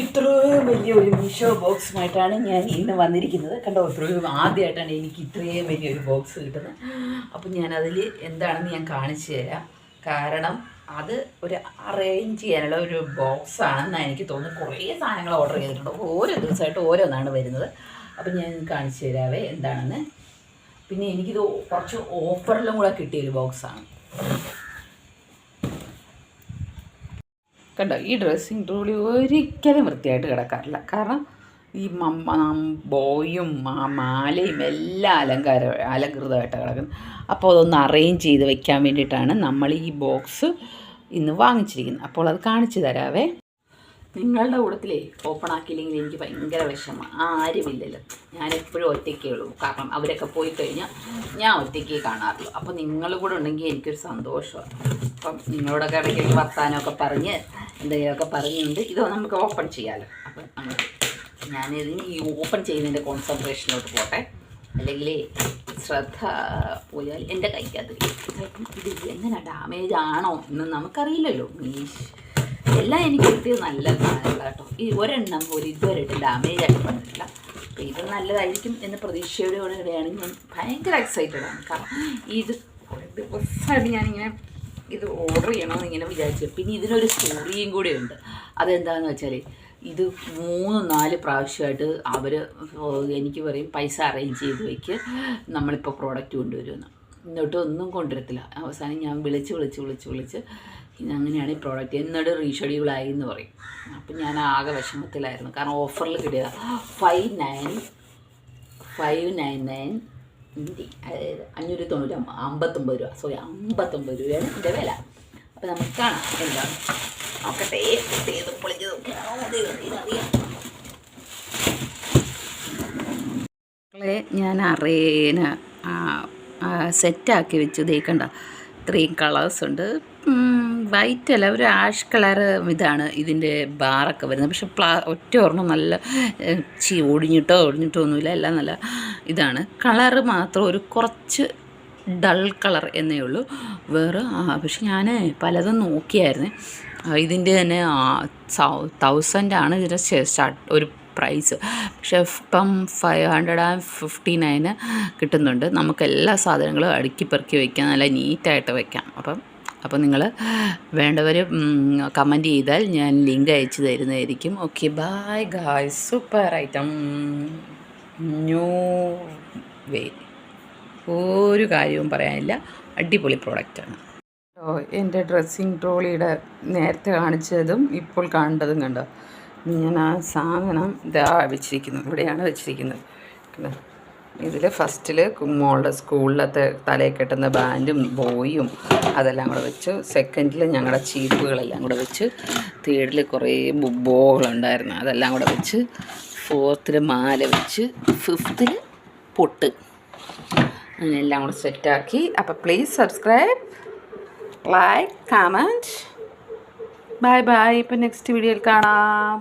ഇത്രയും വലിയൊരു മീഷോ ബോക്സുമായിട്ടാണ് ഞാൻ ഇന്ന് വന്നിരിക്കുന്നത്. കണ്ടോ ഇത്രയും ആദ്യമായിട്ടാണ് എനിക്ക് ഇത്രയും വലിയ ഒരു ബോക്സ് കിട്ടുന്നത്. അപ്പം ഞാനതിൽ എന്താണെന്ന് ഞാൻ കാണിച്ചു തരാം. കാരണം അത് ഒരു അറേഞ്ച് ചെയ്യാനുള്ള ഒരു ബോക്സ് ആണെന്നാണ് എനിക്ക് തോന്നുന്നത് കുറേ സാധനങ്ങൾ ഓർഡർ ചെയ്തിട്ടുണ്ട്. ഓരോ ദിവസമായിട്ട് ഓരോന്നാണ് വരുന്നത്. അപ്പം ഞാൻ കാണിച്ചു തരാവേ എന്താണെന്ന്. പിന്നെ എനിക്കിത് കുറച്ച് ഓഫറിലും കൂടെ കിട്ടിയൊരു ബോക്സാണ്. കണ്ടോ ഈ ഡ്രസ്സിങ് ടൂളി ഒരിക്കലും വൃത്തിയായിട്ട് കിടക്കാറില്ല. കാരണം ഈ മമ്മ ബോയും ആ മാലയും എല്ലാം അലങ്കാര അലങ്കൃതമായിട്ട് കിടക്കുന്നത്. അപ്പോൾ അതൊന്ന് അറേഞ്ച് ചെയ്ത് വെക്കാൻ വേണ്ടിയിട്ടാണ് നമ്മൾ ഈ ബോക്സ് ഇന്ന് വാങ്ങിച്ചിരിക്കുന്നത്. അപ്പോൾ അത് കാണിച്ചു തരാവേ. നിങ്ങളുടെ കൂട്ടത്തിലേ ഓപ്പൺ ആക്കിയില്ലെങ്കിൽ എനിക്ക് ഭയങ്കര വിഷമം. ആരുമില്ലല്ലോ. ഞാൻ എപ്പോഴും ഒറ്റയ്ക്കേ ഉള്ളൂ. കാരണം അവരൊക്കെ പോയി കഴിഞ്ഞാൽ ഞാൻ ഒറ്റയ്ക്കേ കാണാറുള്ളൂ. അപ്പോൾ നിങ്ങളും കൂടെ ഉണ്ടെങ്കിൽ എനിക്കൊരു സന്തോഷമാണ്. അപ്പം നിങ്ങളോടൊക്കെ ഇടയ്ക്ക് വർത്താനമൊക്കെ പറഞ്ഞ് എന്തെങ്കിലുമൊക്കെ പറഞ്ഞുകൊണ്ട് ഇത് നമുക്ക് ഓപ്പൺ ചെയ്യാമല്ലോ അപ്പം നമുക്ക് ഞാനിതിന് ഈ ഓപ്പൺ ചെയ്യുന്നതിന്റെ കോൺസെൻട്രേഷനിലോട്ട് പോട്ടെ. അല്ലെങ്കിൽ ശ്രദ്ധ പോയാൽ എന്റെ കൈക്കകത്ത് ഇത് എങ്ങനെ ഡാമേജ് ആണോ എന്ന് നമുക്കറിയില്ലല്ലോ. മീഷ് എല്ലാം എനിക്ക് കിട്ടിയത് നല്ല കേട്ടോ. ഈ ഒരെണ്ണം പോലും ഇതുവരെയായിട്ട് ഡാമേജ് ആയിട്ട് വന്നിട്ടില്ല. അപ്പോൾ ഇത് നല്ലതായിരിക്കും എന്ന പ്രതീക്ഷയോടെ കൂടെയാണ് ഞാൻ ഭയങ്കര എക്സൈറ്റഡാണ് കാരണം ഇത് കുറേ ദിവസമായിട്ട് ഞാനിങ്ങനെ ഇത് ഓർഡർ ചെയ്യണമെന്ന് ഇങ്ങനെ വിചാരിച്ചു. പിന്നെ ഇതിനൊരു സ്റ്റോറിയും കൂടെ ഉണ്ട്. അതെന്താണെന്ന് വെച്ചാൽ ഇത് മൂന്ന് നാല് പ്രാവശ്യമായിട്ട് അവർ എനിക്ക് പറയും പൈസ അറേഞ്ച് ചെയ്ത് വയ്ക്ക് നമ്മളിപ്പോൾ പ്രോഡക്റ്റ് കൊണ്ടുവരുമെന്ന്. എന്നിട്ട് ഒന്നും കൊണ്ടുവരത്തില്ല. അവസാനം ഞാൻ വിളിച്ച് വിളിച്ച് വിളിച്ച് വിളിച്ച് അങ്ങനെയാണ് ഈ പ്രോഡക്റ്റ് എന്നിട്ട് റീഷെഡ്യൂളായി എന്ന് പറയും. അപ്പം ഞാൻ ആകെ വിഷമത്തിലായിരുന്നു. കാരണം ഓഫറിൽ കിട്ടിയതാണ് five nine five nine nine India അതായത് അഞ്ഞൂറ്റി തൊണ്ണൂറ്റി അമ്പത്തൊമ്പത് രൂപ. സോറി അമ്പത്തൊമ്പത് രൂപയാണ് ഇതിന്റെ വില. അപ്പോൾ നമുക്ക് കാണാം എന്താണ്. നോക്കട്ടെ ഏത് പൊളിച്ചതും മക്കളെ ഞാൻ അറേന സെറ്റാക്കി വെച്ചു. തേക്കണ്ട കണ്ട ഇത്രയും കളേഴ്സ് ഉണ്ട്. വൈറ്റ് അല്ല ഒരു ആഷ് കളർ ഇതാണ് ഇതിന്റെ ബാറൊക്കെ വരുന്നത്. പക്ഷെ പ്ലാ ഒറ്റ ഒരെണ്ണം നല്ല ചി ഒടിഞ്ഞിട്ടോ ഒടിഞ്ഞിട്ടോ ഒന്നുമില്ല. എല്ലാം നല്ല ഇതാണ്. കളറ് മാത്രം ഒരു കുറച്ച് ഡൾ കളർ എന്നേ ഉള്ളൂ. വേറെ പക്ഷെ ഞാൻ പലതും നോക്കിയായിരുന്നു. ഇതിന്റെ തന്നെ തൗസൻഡ് ആണ് ഇതിന്റെ സ്റ്റാർട്ട് ഒരു പ്രൈസ്. പക്ഷെ ഇപ്പം five hundred and fifty nine കിട്ടുന്നുണ്ട്. നമുക്ക് എല്ലാ സാധനങ്ങളും അടുക്കി പെറുക്കി വയ്ക്കാം നല്ല നീറ്റായിട്ട് വയ്ക്കാം അപ്പം അപ്പോൾ നിങ്ങൾ വേണ്ടവർ കമന്റ് ചെയ്താൽ ഞാൻ ലിങ്ക് അയച്ചു തരുന്നതായിരിക്കും. Okay bye guy super item new way ഒരു കാര്യവും പറയാനില്ല. അടിപൊളി പ്രോഡക്റ്റാണ് എന്റെ ഡ്രസ്സിങ് ട്രോളിയുടെ നേരത്തെ കാണിച്ചതും ഇപ്പോൾ കാണേണ്ടതും കണ്ടോ? ഞാൻ ആ സാധനം ഇതാ വെച്ചിരിക്കുന്നു. ഇവിടെയാണ് വെച്ചിരിക്കുന്നത്. ഇതിൽ ഫസ്റ്റിൽ മോളുടെ സ്കൂളിലത്തെ തലയിൽ കെട്ടുന്ന ബാൻഡും ബോയും അതെല്ലാം കൂടെ വെച്ചു. സെക്കൻഡിൽ ഞങ്ങളുടെ ചീപ്പുകളെല്ലാം കൂടെ വെച്ച്. തേർഡിൽ കുറേ ബുബോകളുണ്ടായിരുന്നു അതെല്ലാം കൂടെ വെച്ച് ഫോർത്തിൽ മാല വെച്ച് ഫിഫ്ത്തിൽ പൊട്ട്. അങ്ങനെ എല്ലാം കൂടെ സെറ്റാക്കി അപ്പോൾ please subscribe like comment bye bye ഇപ്പം നെക്സ്റ്റ് വീഡിയോയിൽ കാണാം.